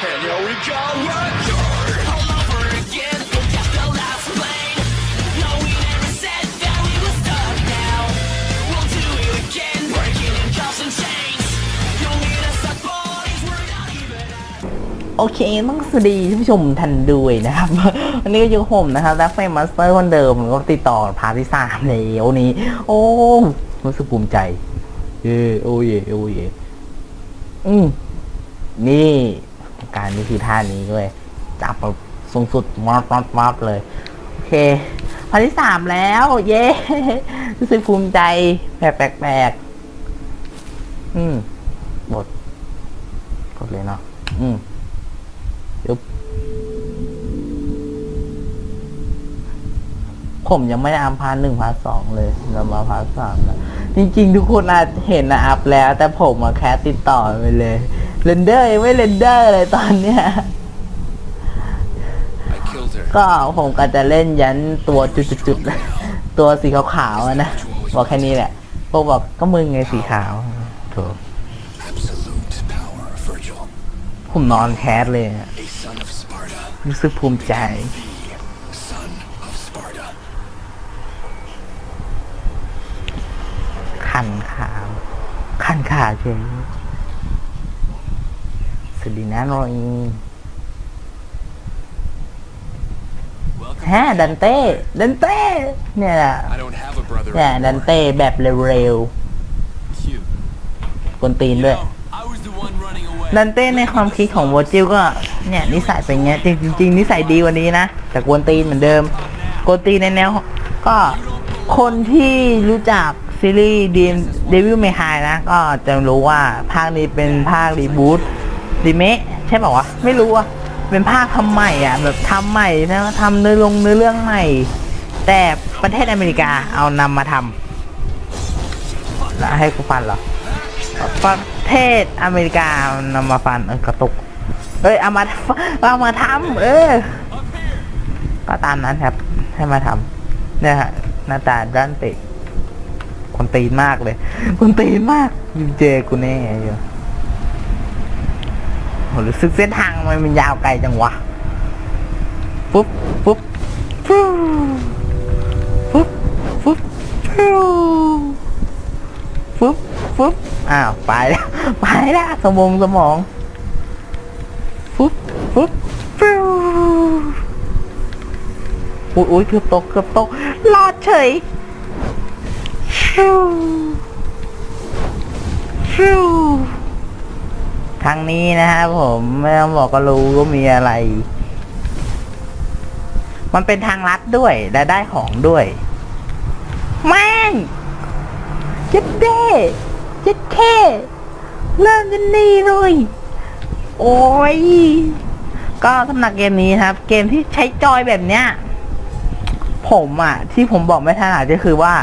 And here we go again. All over again, look at the last plane. No, we never said that we were stuck now. We'll do it again, breaking in cuffs and chains. You'll meet us at parties we're not even at. โอเคต้องสวัสดีท่านผู้ชมทันด้วยนะครับ วันนี้ก็อยู่กับผมนะครับและเฟรมมาสเตอร์คนเดิมผมก็ติดต่อพาร์ทที่สามแล้วนี้ โอ้รู้สึกภูมิใจ เย่โอ้เย่โอ้เย่อืมนี่ การนี้คือท่านี้ด้วยจับแบบสูงสุดมอดมอดมอดเลย โอเคพาร์ทที่สามแล้ว เย้รู้สึกภูมิใจแปลกแปลกๆอืมบทกดเลยเนาะอืมยุบผมยังไม่ได้อัพพาร์ทหนึ่งพาร์ทสองเลยเรามาพาร์ทสามแล้วจริงๆ ทุกคนอาจเห็นนะอัพแล้ว แต่ผมมาแค่ติดต่อไปเลย เรนเดอร์ยังไม่เรนเดอร์เลยตอนเนี้ย I killed her. ก็ผมก็จะเล่นยันตัวจุดๆๆตัวสีขาวๆอะนะ บอกแค่นี้แหละพวกบอกก็มึงไงสีขาวโถ Absolute power, Virgil. ผมนอนแคสเลยอะ A son of Sparta. รู้สึกภูมิใจ The son of Sparta. คันขาวคันขาเฉย สวัสดีนะโรยฮะดันเต้ดันเต้เนี่ยแหละ I don't have a brother เนี่ยดันเต้แบบเร็ว Cute. ๆกวนตีนด้วย I was the one running away. ดันเต้ในความคิดของโวจิลก็เนี่ยนิสัยเป็นเงี้ยจริงจริงๆนิสัยดีกว่านี้นะแต่กวนตีนเหมือนเดิมกวนตีนในแนวก็คนที่รู้จักซีรีส์ดีเดวิลเมฮายนะ ก็จะรู้ว่าภาคนี้เป็นภาครีบูต รีเมคใช่ป่าวะไม่รู้อะเป็นภาคทำใหม่อะแบบทำใหม่นะทำเนื้อลงเนื้อเรื่องใหม่ แต่ประเทศอเมริกาเอานำมาทำแล้วให้กูฟันเหรอประเทศอเมริกานำมาฟันกระตุก เอ้ยเอามาเอามาทำเออก็ตามนั้นครับ ให้มาทำเนี่ยฮะหน้าตาด้านติคนตีนมากเลย คนตีนมากยิงเจกูแน่อยู่ โหรู้สึกเส้นทางมันมันยาวไกลจังวะ ปุ๊บ ปุ๊บฟูปุ๊บปุ๊บฟูปุ๊บปุ๊บอ้าว ไปแล้ว ไปแล้วสมองสมอง ปุ๊บปุ๊บฟูอุ้ยอุ้ยเกือบตกเกือบตกรอดเฉยฟิวฟิว ทางนี้นะครับผมไม่ต้องบอกก็รู้ว่ามีอะไร มันเป็นทางลัดด้วยและได้ของด้วยแม่งเจ็ดเด้เจ็ดแค่เริ่มกันนี่เลย โอ้ย ก็สำหรับเกมนี้ครับ เกมที่ใช้จอยแบบเนี้ย ผมอะที่ผมบอกไม่ถนัดก็คือว่า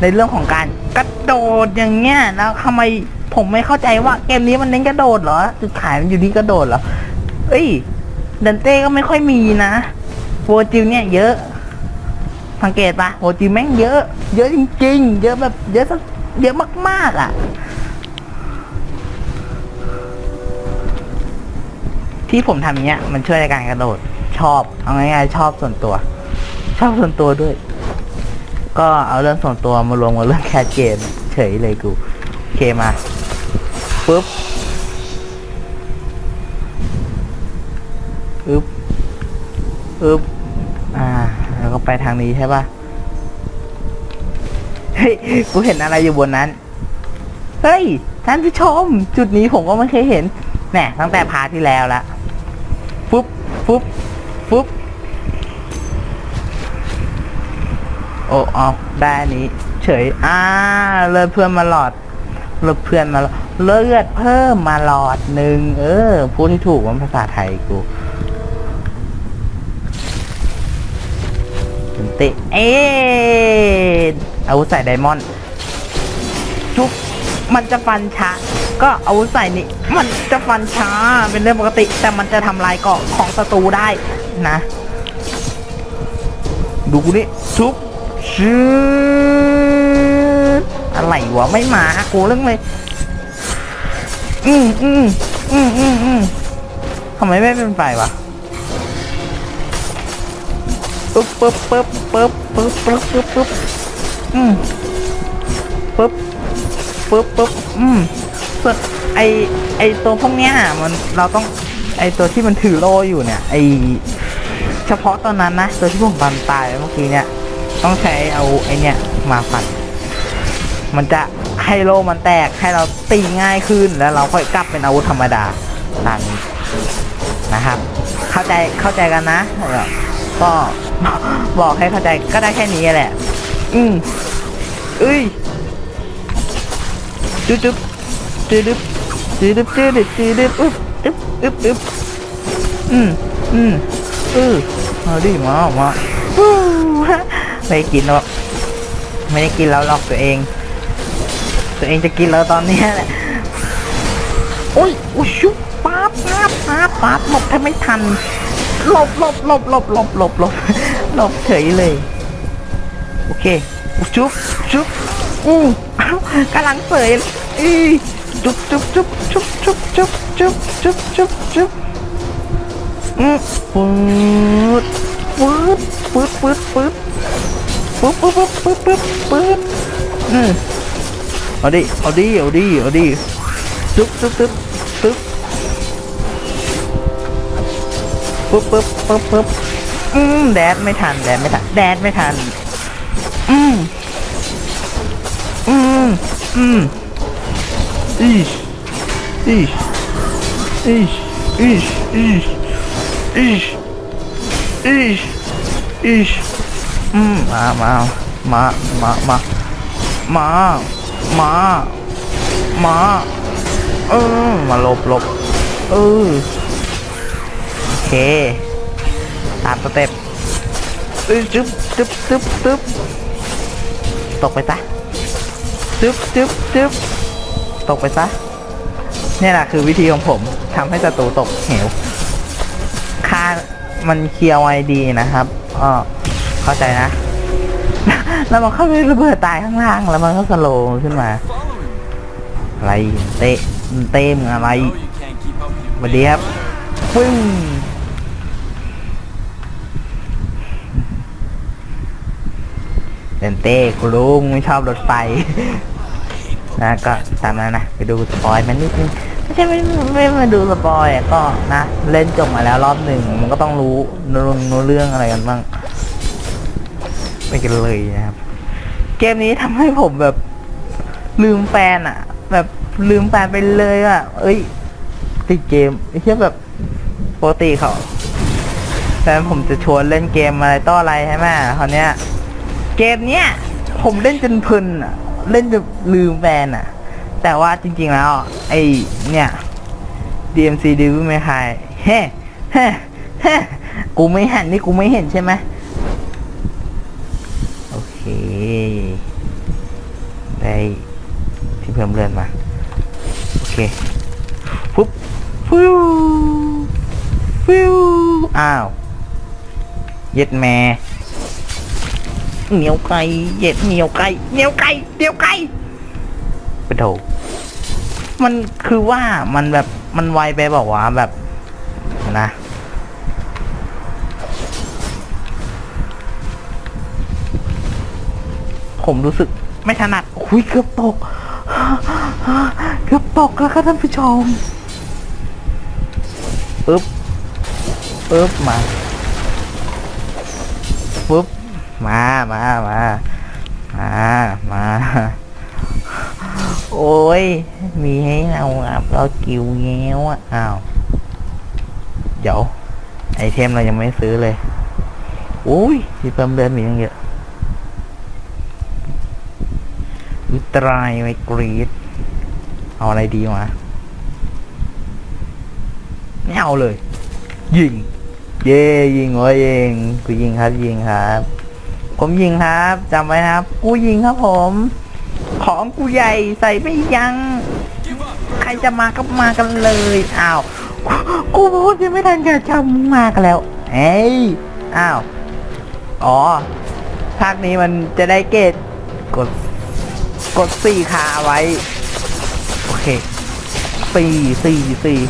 ในเรื่องของการกระโดดอย่างเงี้ยแล้วทำไม ผมไม่เข้าใจว่าเกมนี้มันเน้นกระโดดเหรอ จุดขายมันอยู่ที่กระโดดเหรอ เอ้ยดันเต้ก็ไม่ค่อยมีนะโวจิลเนี่ยเยอะสังเกตปะโวจิลแม่งเยอะ เยอะจริง ๆ เยอะแบบเยอะสักเยอะมากๆอะ ที่ผมทำอย่าเงี้ยมันช่วยในการกระโดดชอบเอาง่ายๆชอบส่วนตัว ชอบส่วนตัวด้วย ก็เอาเรื่องส่วนตัวมารวมกับเรื่องแคสเกม เฉยเลยกู โอเคมา ปุ๊บปึ๊บปึ๊บอ่าแล้วก็ไปทางนี้ใช่ปะเฮ้ย กูเห็นอะไรอยู่บนนั้น เฮ้ย ท่านผู้ชม จุดนี้ผมก็ไม่เคยเห็นแหน่ตั้งแต่พาที่แล้วละปุ๊บปุ๊บปุ๊บโอ้เอได้นี้ เฉย อ่าเลือเพื่อนมาหลอดเลือเพื่อนมาหลอด เลือดเพิ่มมาหลอดหนึ่งเออพูดที่ถูกมันภาษาไทยกูเตะเอ๊ะอาวุธใส่ไดมอนด์ทุบมันจะฟันช้าก็อาวุธใส่นี่มันจะฟันช้าเป็นเรื่องปกติ แต่มันจะทำลายเกาะของศัตรูได้นะ ดูกูนี่ซุปชืดอะไรวะไม่มากูเรื่องเลย อืมอืมอืมอืมอืมทำไมไม่เป็นไฟวะปึ๊บปึ๊บปึ๊บปึ๊บปึ๊บปึ๊บปึ๊บปึ๊บอืมปึ๊บปึ๊บปึ๊บอืมส่วนไอไอตัวพวกเนี้ยมันเราต้องไอตัวที่มันถือโลอยู่เนี่ย ไอเฉพาะตอนนั้นนะตัวที่ผมฟันตายเมื่อกี้เนี่ย ต้องใช้เอาไอเนี่ยมาฟัน มันจะ ให้โลมันแตกให้เราตีง่ายขึ้นแล้วเราค่อยกลับเป็นอาวุธธรรมดาตามนี้นะครับ เข้าใจเข้าใจกันนะก็บอกให้เข้าใจก็ได้แค่นี้แหละ อืมเอ้ยจุ๊บจุ๊บจุ๊บจุ๊บจุ๊บจุ๊บจุ๊บอึ๊บอึ๊บอึ๊บอึ๊บอืมอืมอือเอาดิมาออกมาไม่กินหรอกไม่ได้กินแล้วหลอกตัวเอง ตัวเองจะกินแล้วตอนนี้แหละโอ้ยโอ้ยชุบป๊าบป๊าบป๊าบป๊าบหลบแทบไม่ทันหลบหลบหลบหลบหลบหลบหลบหลบเฉยเลย โอเคชุบชุบอืออ้าวกำลังเสยอีจุบจุบจุบจุบจุบจุบจุบจุบจุบจุบอืมปืดปืดปืดปืดปืดปืดปืดปืดปืดปืดอืม เอาดิ เอาดิ เอาดิ เอาดิตึ๊บตึ๊บตึ๊บตึ๊บปึ๊บปึ๊บปึ๊บปึ๊บอืมแดดไม่ทัน แดดไม่ทัน แดดไม่ทัน อืมอืมอืมอีชอีชอีชอีชอีชอีชอีชอีชอืมมามามามามามา มา มา เออ มาลบลบเออโอเค ตามสเต็ปเอ้ยจึ๊บจึ๊บจึ๊บจึ๊บตกไปซะจึ๊บจึ๊บจึ๊บตกไปซะนี่แหละคือวิธีของผมทำให้ศัตรูตกเหวค่ามันเคลียร์ไวดีนะครับอ๋อเข้าใจนะ แล้วมันเข้าไประเบิดตายข้างล่าง แล้วมันก็สโลว์ขึ้นมา อะไรเตะเต้มอะไรสวัสดีครับปึ้งเป็นเต้กูรู้มึงไม่ชอบรถไฟนะก็ตามนั้นนะไปดูสปอยมันนิดนึงไม่ใช่ไม่ไม่มาดูสปอยอะก็นะ เล่นจบมาแล้วรอบหนึ่งมันก็ต้องรู้รู้เรื่องอะไรกันบ้าง กันเลยนะครับ เกมนี้ทำให้ผมแบบ ลืมแฟนอะแบบลืมแฟนไปเลยอะเอ้ย ติดเกมเชี่ยแบบปกติเขาแฟนผมจะชวนเล่นเกมอะไรต่ออะไรใช่ไหมคราวเนี้ย เกมเนี้ยผมเล่นจนเพลินอะเล่นจนลืมแฟนอะแต่ว่าจริง ๆ แล้วไอ้เนี่ย DMC ดิวไม่ใครเฮ้เฮ้เฮ้กูไม่เห็นนี่กูไม่เห็นใช่ไหม ได้ที่เพิ่มเลื่อนมา โอเคปุ๊บฟิวฟิวอ้าว เย็ดแม่เหนียวไก่เย็ดเหนียวไก่เหนียวไก่เหนียวไก่ไปโถมันคือว่ามันแบบมันไวไปบอกว่าแบบนะ ผมรู้สึกไม่ถนัดคุยเกือบตก เกือบตกแล้วครับท่านผู้ชมปึ๊บปึ๊บมาปึ๊บมามามามามาโอ้ย มีให้เราอับเรากิวเงี้ยวอะอ้าว เดี๋ยว ไอเทมเรายังไม่ซื้อเลย อุ้ยที่เพิ่มเดือนมีตั้งเยอะ อุตรายไวกรีดเอาอะไรดีวะไม่เอาเลย ยิง เย่ยิงโอ้ยยิงกูยิงครับยิงครับ ผมยิงครับจำไว้นะครับ กูยิงครับผม ของกูใหญ่ใส่ไม่ยัง้งใครจะมาก็มากันเลยอ้าวกูพูดยังไม่ทันจะจำมากันแล้ว เอ้ยอ้าว อ๋อ ภาคนี้มันจะได้เกรดกด กดสี่คาไว้ โอเคสี่สี่สี่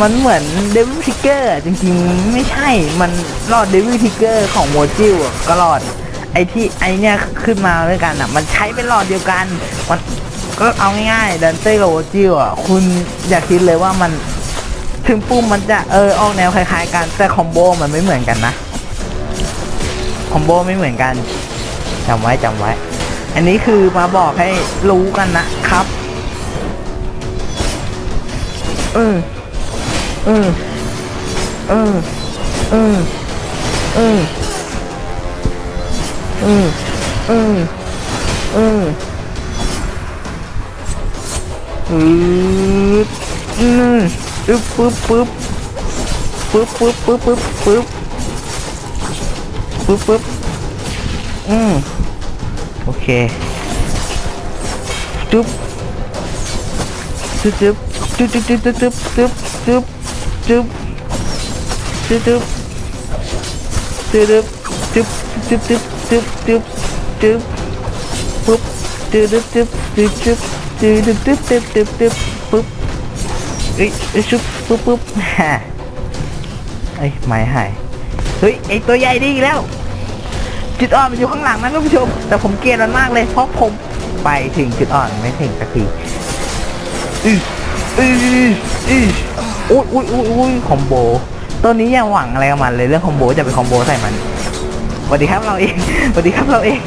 มันเหมือนเดวิลทิกเกอร์จริงๆ ไม่ใช่มันรอดเดวิลทิกเกอร์ของโมจิลอะก็รอด ไอที่ไอเนี่ยขึ้นมาด้วยกันอะ มันใช้เป็นหลอดเดียวกันมันก็เอาง่ายๆดันเต้กับโมจิลอะ คุณอย่าคิดเลยว่ามันถึงปุ่มมันจะเออออกแนวคล้ายๆกันแต่คอมโบมันไม่เหมือนกันนะ คอมโบไม่เหมือนกันจำไว้จำไว้ อันนี้คือมาบอกให้รู้กันนะครับ เออ เออ เออ เออ เออ เออ เออ เอออืดอืมปึ๊บปึ๊บปึ๊บปึ๊บปึ๊บปึ๊บปึ๊บปึ๊บปึ๊บปึ๊บอืม โอเคจุ๊บจุ๊บจุ๊บจุ๊บจุ๊บจุ๊บจุ๊บจุ๊บจุ๊บจุ๊บจุ๊บจุ๊บจุ๊บจุ๊บจุ๊บจุ๊บจุ๊บจุ๊บจุ๊บปุ๊บจุ๊บจุ๊บจุ๊บจุ๊บจุ๊บจุ๊บจุ๊บจุ๊บจุ๊บจุ๊บปุ๊บเอ้ยเอ้ยชุบปุ๊บปุ๊บฮ่าเอ้ยไม้หายเฮ้ยไอตัวใหญ่ดีอีกแล้ว จุดอ่อนมันอยู่ข้างหลังนะท่านผู้ชม แต่ผมเกลียดมันมากเลยเพราะผมไปถึงจุดอ่อนไม่ถึงสักทีอืออืออืออุ้ยอุ้ยอุ้ยอุ้ยคอมโบ ตัวนี้ยังหวังอะไรกับมันเลยเรื่องคอมโบจะเป็นคอมโบใส่มันสวัสดีครับเราเองสวัสดีครับเราเอง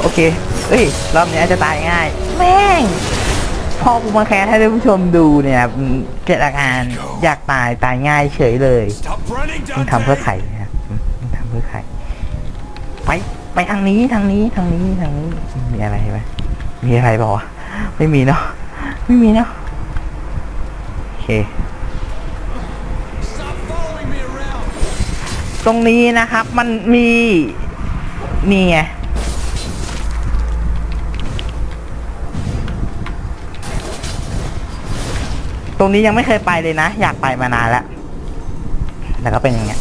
โอเคเอ้ยรอบนี้จะตายง่าย แม่งพอกูมาแคสให้ท่านผู้ชมดูเนี่ยเกิดอาการอยากตายตายง่ายเฉยเลยมึงทำเพื่อใคร เพื่อใครไปไปทางนี้ทางนี้ทางนี้ทางนี้มีอะไรไหมมีอะไรบอกว่าไม่มีเนาะไม่มีเนาะโอเค ตรงนี้นะครับมันมีนี่ไงตรงนี้ยังไม่เคยไปเลยนะ อยากไปมานานแล้ว แล้วก็เป็นอย่างเงี้ย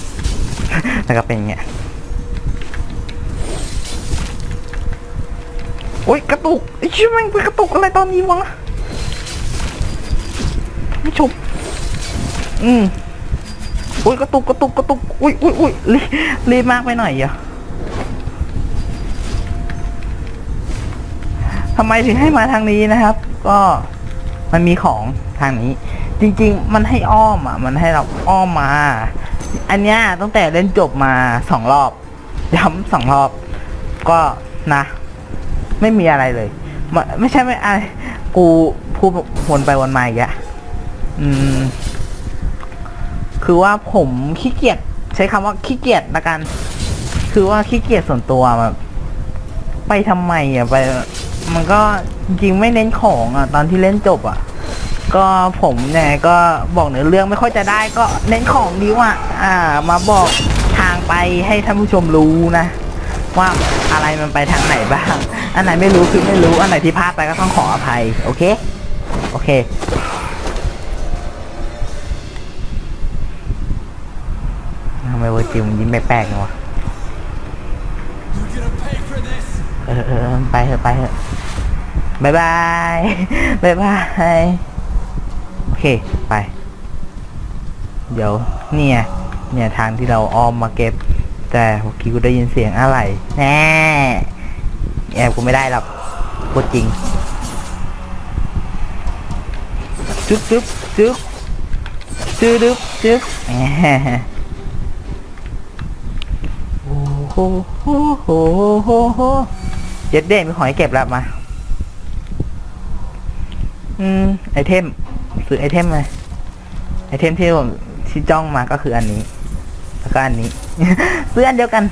แล้วก็เป็นอย่างเงี้ยโอ๊ยกระตุกไอ้ชิมันไปกระตุกอะไรตอนนี้วะไม่ชมอืมโอ้ยกระตุกกระตุกกระตุกอุ้ยอุ้ยอุ้ยรีรีมากไปหน่อยอะทำไมถึงให้มาทางนี้นะครับ ก็มันมีของทางนี้ จริง ๆ มันให้อ้อมอะ มันให้เราอ้อมมา อันเนี้ยตั้งแต่เล่นจบมาสองรอบ ย้ำสองรอบ ก็นะ ไม่มีอะไรเลย ไม่ใช่ไม่อะไรกูพูดวนไปวนมาอีกอะอืม คือว่าผมขี้เกียจใช้คำว่าขี้เกียจละกัน คือว่าขี้เกียจส่วนตัวแบบไปทำไมอะไป มันก็จริงไม่เน้นของอะ ตอนที่เล่นจบอะ ก็ผมเนี่ยก็บอกเนื้อเรื่องไม่ค่อยจะได้ก็เน้นของดีว่าอ่า มาบอกทางไปให้ท่านผู้ชมรู้นะ ว่าอะไรมันไปทางไหนบ้าง อันไหนไม่รู้คือไม่รู้ อันไหนที่พลาดไปก็ต้องขออภัย โอเค โอเคทำไมเวอร์จิมยิ้มแปลกๆเนวะเออเออไปเถอะไปเถอะบายบายบายบาย เค ไป เดี๋ยว เนี่ย เนี่ยทางที่เราอ้อมมาเก็บ แต่เมื่อกี้กูได้ยินเสียงอะไรแน่แอบกูไม่ได้หรอกพูดจริงจึ๊บจึ๊บจึ๊บจึ๊บจึ๊บจึ๊บแหมโอ้โหโหโหโหโหเจ็ดเด้มีหอยเก็บแล้วมา อืม ไอเทม ซื้อไอเทมมาไอเทมที่ผมที่จ้องมาก็คืออันนี้ แล้วก็อันนี้ ซื้ออันเดียวกัน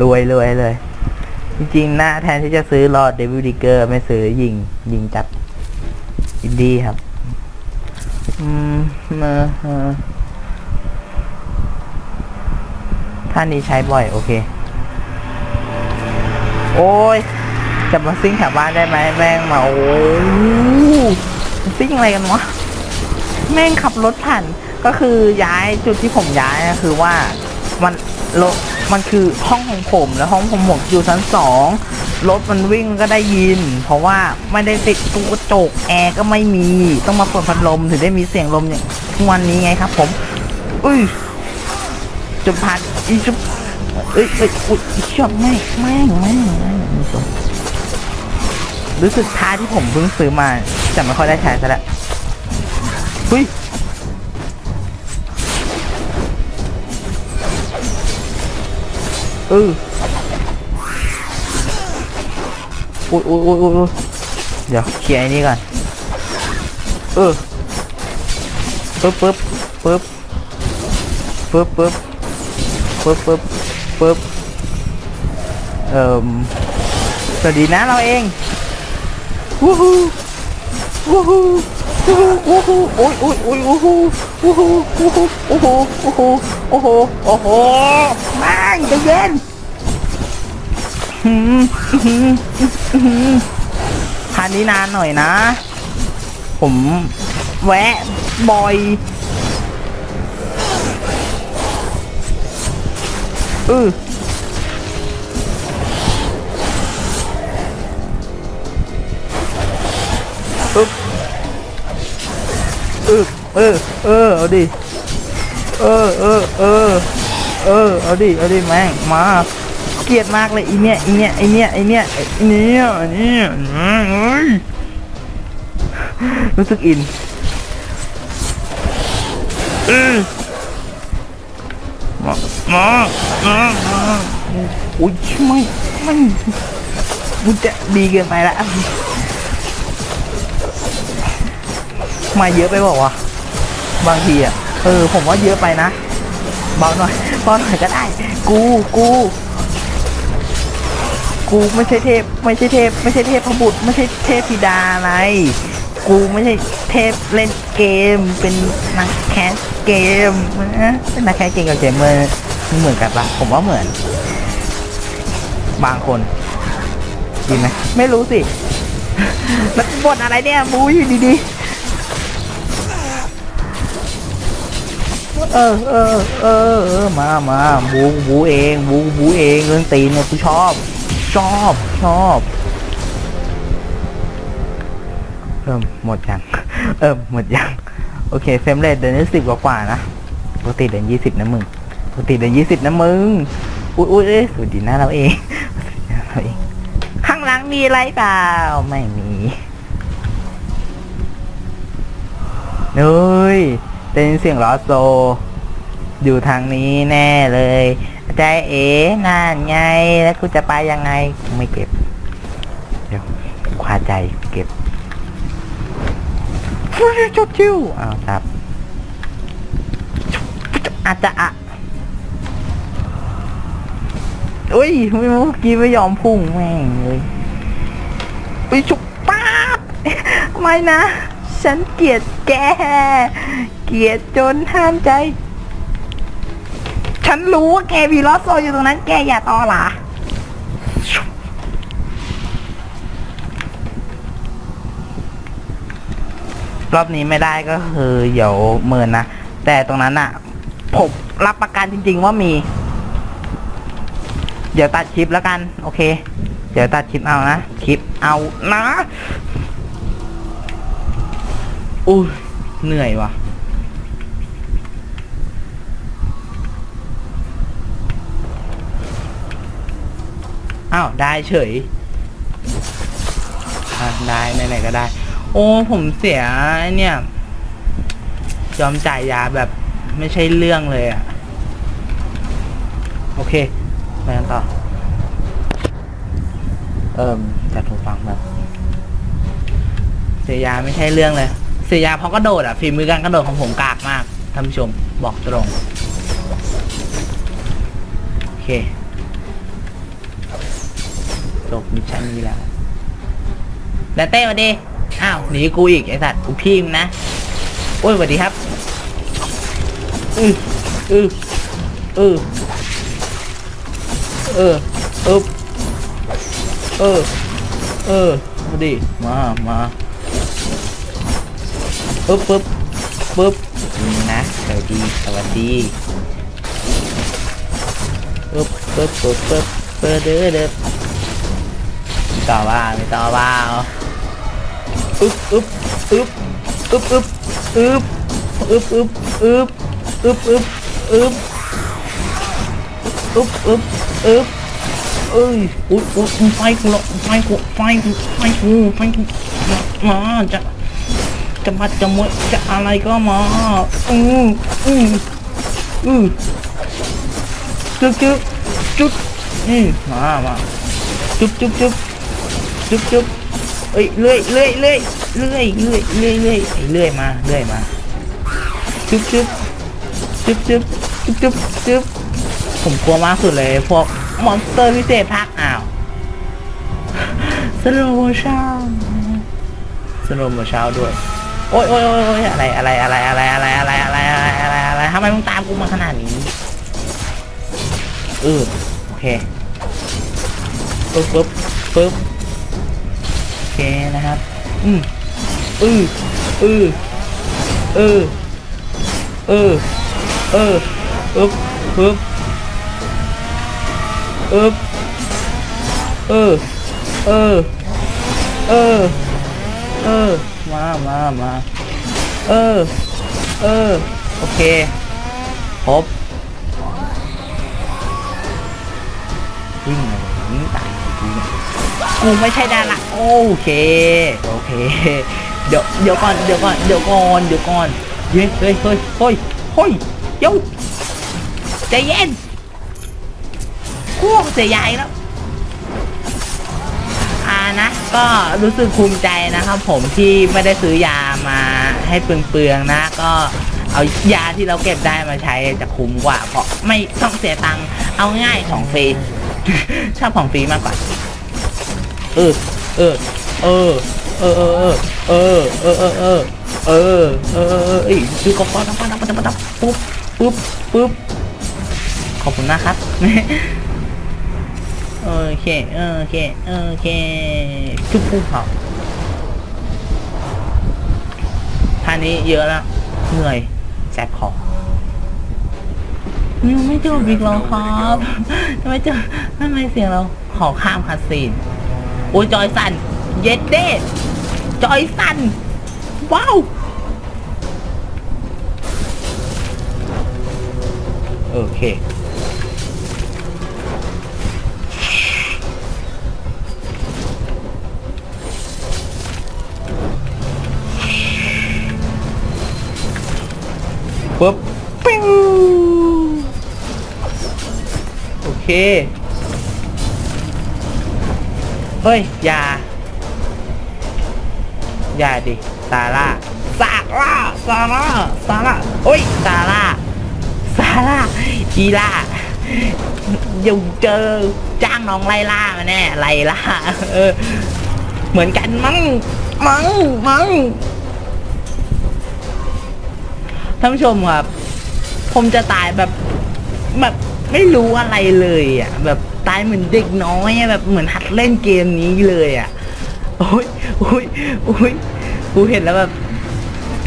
รวยรวยเลย จริงๆนะแทนที่จะซื้อรอดเดวิลดิเกอร์ไม่ซื้อยิง ยิงจัดอินดี้ครับ อืมเออท่านี้ใช้บ่อย โอเค โอ้ยจะมาซิ่งแถวบ้านได้ไหมแม่งมาโอ้ย ซิ่งอะไรกันวะแม่งขับรถผ่านก็คือย้ายจุดที่ผมย้ายนะคือว่ามันรถมันคือห้องของผมแล้วห้องของผมอยู่ชั้นสองรถมันวิ่งก็ได้ยิน เพราะว่าไม่ได้ติดตู้กระจกแอร์ก็ไม่มีต้องมาเปิดพัดลมถึงได้มีเสียงลมอย่างทุกวันนี้ไงครับ ผมอุ้ยจะพัดอีจุบเอ้ยเอ้ยอุ้ยชอบไม่ไม่ไม่ไม่รู้สึกท้าที่ผมเพิ่งซื้อมา จะไม่ค่อยได้ใช้ซะแล้วอุ้ยเอออุ้ยอุ้ยอุ้ยอุ้ยอุ๊ยเดี๋ยวเคลียร์ไอ้นี่ก่อนเออปึ๊บปึ๊บปึ๊บปึ๊บปึ๊บปึ๊บปึ๊บปึ๊บเอ่มสวัสดีนะเราเองวู้ฮู้ วู้ฮู้วู้ฮู้วู้ฮู้โอ้ยโอ้ยโอ้ยวู้ฮู้วู้ฮู้วู้ฮู้โอ้โหโอ้โหโอ้โหโอ้โหม่งใจเย็นทานนี้นานหน่อยนะ ผมแวะบ่อยเออ เออ เออ เอาดิ เออ เออ เออ เออ เอาดิ เอาดิแม่งมา เกลียดมากเลยอีเนี่ยอีเนี่ยไอเนี่ยไอเนี่ยไอเนี่ยไอเนี่ยเอ้ยรู้สึกอินเออมามามามาอุ้ยไม่ไม่มันจะดีเกินไปละมาเยอะไปบอกว่าวะ บางทีอะเออผมว่าเยอะไปนะเบาหน่อยเบาหน่อยก็ได้ กูกูกูไม่ใช่เทพ ไม่ใช่เทพ ไม่ใช่เทพพบุตรไม่ใช่เทพธิดาอะไรกูไม่ใช่เทพเล่นเกม เป็นนักแคสเกมนะเป็นนักแคสเกมกับเกมเมอร์เหมือนกันปะผมว่าเหมือน บางคนดีไหมไม่รู้สิ แล้วบทอะไรเนี่ยบูอยู่ดีๆ เออเออเออเออมามาบูบูเองบูบูเองเรื่องตีนเนี่ยกูชอบ ชอบชอบเอิ่มหมดยังเอิ่มหมดยังโอเคเฟมเรทเดินได้สิบกว่าๆนะปกติเดินยี่สิบนะมึงปกติเดินยี่สิบนะมึงอุ้ยอุ้ยสวัสดีนะเราเองสวัสดีนะเราเองข้างหลังมีอะไรเปล่าไม่มีเฮ้ย ได้ยินเสียงล้อโซ อยู่ทางนี้แน่เลยใจเอ๋นั่นไง แล้วกูจะไปยังไงไม่เก็บ เดี๋ยวควาใจเก็บฟุยจุดชิวอ้าวครับอาจจะอะอุ้ยไม่เมื่อกี้ไม่ยอมพุ่งแม่งเลยอุ้ยจุกป๊าบไม่นะ ฉันเกลียดแก ลียดจนห้ามใจ ฉันรู้ว่าแกมีลอสโซอยู่ตรงนั้น แกอย่าตอหลารอบนี้ไม่ได้ก็คือเดี๋ยวเมินนะ แต่ตรงนั้นอะผมรับประกันจริง ๆ ว่ามี เดี๋ยวตัดคลิปแล้วกัน โอเค เดี๋ยวตัดคลิปเอานะ คลิปเอานะอุ้ยเหนื่อยว่ะ อ้าวได้เฉยอะได้ไหนๆก็ได้ โอ้ผมเสียเนี่ยยอมจ่ายยาแบบไม่ใช่เรื่องเลยอะโอเคไปกันต่อ เอิ่มจัดหูฟังแบบ เสียยาไม่ใช่เรื่องเลย เสียยาเพราะกระโดดอะฝีมือการกระโดดของผมกากมากท่านผู้ชมบอกตรง โอเค จบมิชชั่นนี้แล้วแล้วเต้มาดิอ้าวหนีกูอีกไอสัตว์กูพิมนะโอ้ยสวัสดีครับอืออืออือเออเออเออเออมาดิมามาปึ๊บปึ๊บปึ๊บนี่นะสวัสดีสวัสดีปึ๊บปึ๊บปึ๊บปึ๊บปึ๊บเด้อเด้อ ต่อว่าไม่ต่อว่าอึ๊บอึ๊บอึ๊บอึ๊บอึ๊บอึ๊บอึ๊บอึ๊บอึ๊บอึ๊บอึ๊บอึ๊บอึ๊บอึ๊บอึ๊บเอ้ยอุ๊ยอุ๊ยไฟกูละไฟกูไฟกูไฟกูไฟกูมามาจะจะมาจะมวยจะอะไรก็มาอืออืออือจุ๊บจุ๊บจุ๊บอืมมามาจุ๊บจุ๊บจุ๊บ จุ๊บจุ๊บเอ้ยเลื่อยเลื่อยเลื่อยเลื่อยเลื่อยเลื่อยเลื่อยเลื่อยมาเลื่อยมาจุ๊บจุ๊บจุ๊บจุ๊บจุ๊บจุ๊บจุ๊บผมกลัวมากสุดเลยพวกมอนสเตอร์พิเศษภาคอ้าวสโลโมชั่นสโลโมชั่นด้วยโอ้ยโอ้ยโอ้ยโอ้ยอะไรอะไรอะไรอะไรอะไรอะไรอะไรอะไรอะไรอะไรทำไมมึงตามกูมาขนาดนี้เออโอเคปึ๊บปึ๊บปึ๊บ เคนะครับ อืมอืออือเออ เออ เออปึ๊บปึ๊บปึ๊บเออ เออ เออ เออ มา มา มา เออ เออ โอเคครบวิ่งเลย กูไม่ใช่ดาราโอเค โอเค เดี๋ยว เดี๋ยวก่อน เดี๋ยวก่อน เดี๋ยวก่อน เดี๋ยวก่อน เฮ้ย เฮ้ย เฮ้ย เฮ้ย เฮ้ยเดี๋ยวใจเย็นกูเสียใหญ่แล้วอ่านะ ก็รู้สึกภูมิใจนะครับผมที่ไม่ได้ซื้อยามาให้เปลืองๆนะ ก็เอายาที่เราเก็บได้มาใช้จะคุ้มกว่า เพราะไม่ต้องเสียตังค์เอาง่ายของฟรีชอบของฟรีมากกว่า เออ เออ เออ เออ เออ เออ เออ เออ เออ เออ เออเออเออเอ้ยดูกระป๋องปั๊บปั๊บปั๊บปั๊บปุ๊บปุ๊บปุ๊บขอบคุณนะครับ โอเค โอเค โอเคจุ๊บปุ๊บครับท่านี้เยอะแล้ว เหนื่อย แสบคอยังไม่จบอีกแล้วครับทำไมจะทำไมเสียงเราขอข้ามคัสซีน โอ้ยจอยสันเย็ดเด้จอยสันว้าวโอเคปุ๊บปิ้งโอเค เฮ้ยอย่าอย่าดิซาร่าซาร่าซาร่าซาร่าโอ้ยซาร่าซาร่าอีล่าเดี๋ยวเจอจ้างน้องไล่ล่ามาแน่ไล่ล่าเออเหมือนกันมั้งมั้งมั้งท่านผู้ชมครับ ผมจะตายแบบแบบไม่รู้อะไรเลยอะแบบ ตายเหมือนเด็กน้อยอะแบบเหมือนหัดเล่นเกมนี้เลยอะโอ้ยโอ้ยโอ้ยกูเห็นแล้วแบบ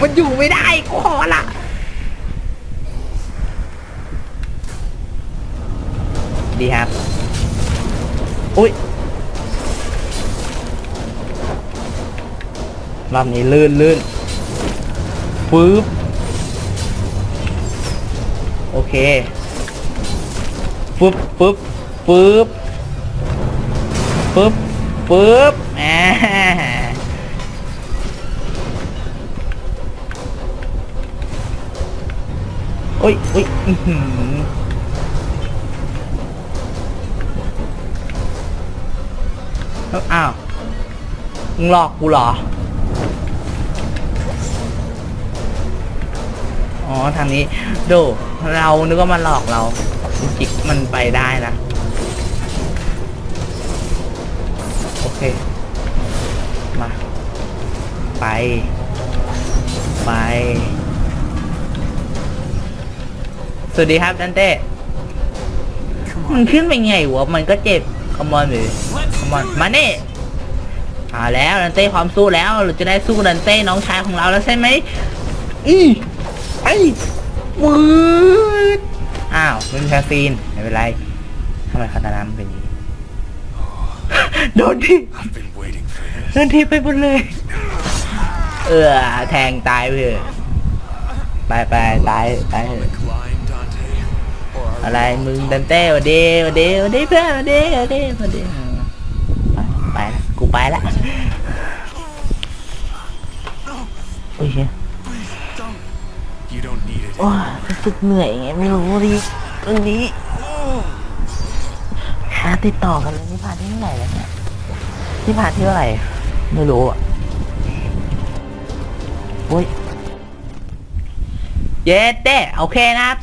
มันอยู่ไม่ได้กูขอละดีครับอุ้ยรอบนี้ลื่นลื่นปึ๊บโอเคปึ๊บปึ๊บ ปึ๊บปึ๊บปึ๊บแหมโอ้ยโอ้ยอื้อหืออ้าวมึงหลอกกูเหรอ อ๋อ ทางนี้โดเรานึกว่ามันหลอกเราจริงๆมันไปได้นะ โอเคมา ไป ไป สวัสดีครับดันเต้มันขึ้นไปไงวะ มันก็เจ็บคอมอนเลยคอมอนมาเน่เอาแล้วดันเต้พร้อมสู้แล้ว เราจะได้สู้ดันเต้น้องชายของเราแล้วใช่ไหมอีไอ้วืดอ้าวเป็นแคสซีนไม่เป็นไรทำไมคาตานามันเป็นอย่างนี้ โดนที่โดนที่ไปหมดเลย เออแทงตายไปเถอไปไปตายตายเถอะอะไรมึงเต้นเต้วันดีวันดีวันดีเพื่อนวันดีวันดีวันดีไปละกูไปละโอ้ยโอ้รู้สึกเหนื่อยไงไม่รู้ดิวันนี้หาติดต่อกันเลยนี่ผ่านที่ไหร่แล้วเนี่ย นี่ผ่านที่เท่าไหร่ไม่รู้อะโอ้ยเย้เต้โอเคนะครับ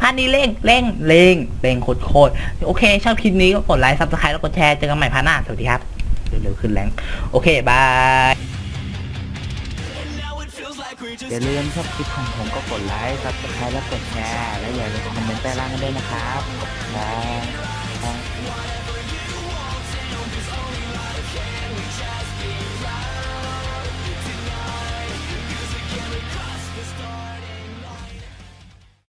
พันนี้เร่งเร่งเร่งเร่งโคตรโคตรโอเค ชอบคลิปนี้ก็กดไลค์ซับสไครต์แล้วกดแชร์เจอกันใหม่พันหน้าสวัสดีครับ เร็วๆขึ้นแรงโอเค บาย อย่าลืมชอบคลิปของผมก็กดไลค์ซับสไครต์และกดแชร์และอย่าลืมคอมเมนต์ใต้ล่างกันด้วยนะครับบาย